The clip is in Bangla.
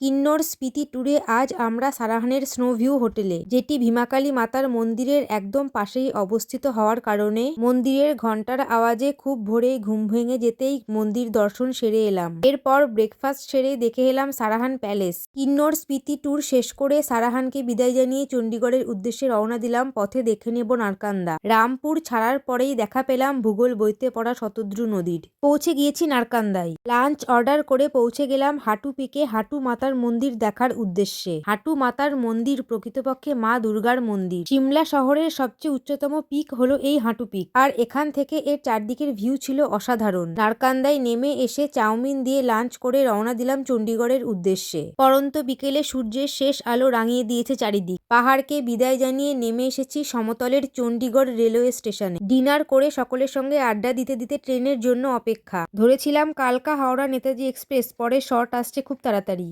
কিন্নর স্পিতি ট্যুরে আজ আমরা সারাহানের স্নোভিউ হোটেলে, যেটি ভীমাকালী মাতার মন্দিরের একদম পাশেই অবস্থিত হওয়ার কারণে মন্দিরের ঘণ্টার আওয়াজে খুব ভোরেই ঘুম ভেঙে যেতেই মন্দির দর্শন সেরে এলাম। এরপর ব্রেকফাস্ট সেরে দেখে এলাম সারাহান প্যালেস। কিন্নর স্পিতি ট্যুর শেষ করে সারাহানকে বিদায় জানিয়ে চণ্ডীগড়ের উদ্দেশ্যে রওনা দিলাম পথে দেখে নেব নারকান্দা। রামপুর ছাড়ার পরেই দেখা পেলাম ভূগোল বইতে পড়া শতদ্রু নদীর। পৌঁছে গিয়েছি নারকান্দায়। লাঞ্চ অর্ডার করে পৌঁছে গেলাম হাঁটু পিকে হাঁটু মাতার মন্দির দেখার উদ্দেশ্যে। হাঁটু মাতার মন্দির প্রকৃতপক্ষে মা দুর্গার মন্দির। সিমলা শহরের সবচেয়ে উচ্চতম পিক হলো এই হাঁটু পিক। আর এখান থেকে এর চারদিকের ভিউ ছিল অসাধারণ। নারকান্দায় নেমে এসে চাউমিন দিয়ে লাঞ্চ করে রওনা দিলাম চণ্ডীগড়ের উদ্দেশ্যে। পরন্ত বিকেলে সূর্যের শেষ আলো রাঙিয়ে দিয়েছে চারিদিক। পাহাড়কে বিদায় জানিয়ে নেমে এসেছি সমতলের চণ্ডীগড় রেলওয়ে স্টেশনে। ডিনার করে সকলের সঙ্গে আড্ডা দিতে দিতে ট্রেনের জন্য অপেক্ষা। ধরেছিলাম কালকা হাওড়া নেতাজি এক্সপ্রেস, পরে শর্ট আসছে খুব তাড়াতাড়ি।